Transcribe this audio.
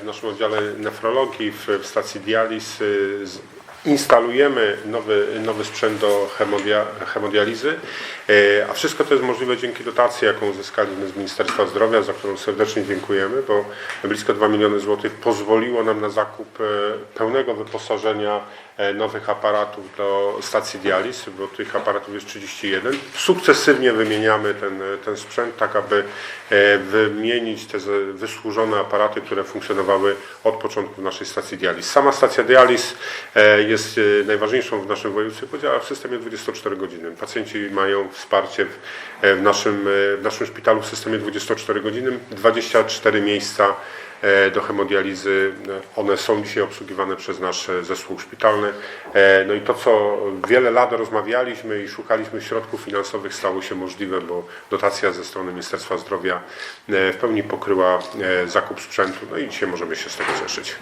W naszym oddziale nefrologii w, w stacji dializ y, z- instalujemy nowy, nowy sprzęt do hemodia, hemodializy, y, a wszystko to jest możliwe dzięki dotacji, jaką uzyskaliśmy z Ministerstwa Zdrowia, za którą serdecznie dziękujemy, bo blisko 2 miliony złotych pozwoliło nam na zakup e, pełnego wyposażenia nowych aparatów do stacji dializ, bo tych aparatów jest 31. Sukcesywnie wymieniamy ten, ten sprzęt, tak aby e, wymienić te wysłużone aparaty, które funkcjonowały od początku naszej stacji dializ. Sama stacja dializ e, jest e, najważniejszą w naszym województwie, bo działa w systemie 24 godziny. Pacjenci mają wsparcie w, e, naszym, e, w naszym szpitalu w systemie 24 godziny, 24 miejsca e, do hemodializy. E, One są dzisiaj obsługiwane przez nasz e, zespół szpitalny. E, No i to, co wiele lat rozmawialiśmy i szukaliśmy środków finansowych, stało się możliwe, bo dotacja ze strony Ministerstwa Zdrowia e, w pełni pokryła e, zakup sprzętu. No i dzisiaj możemy się z tego cieszyć.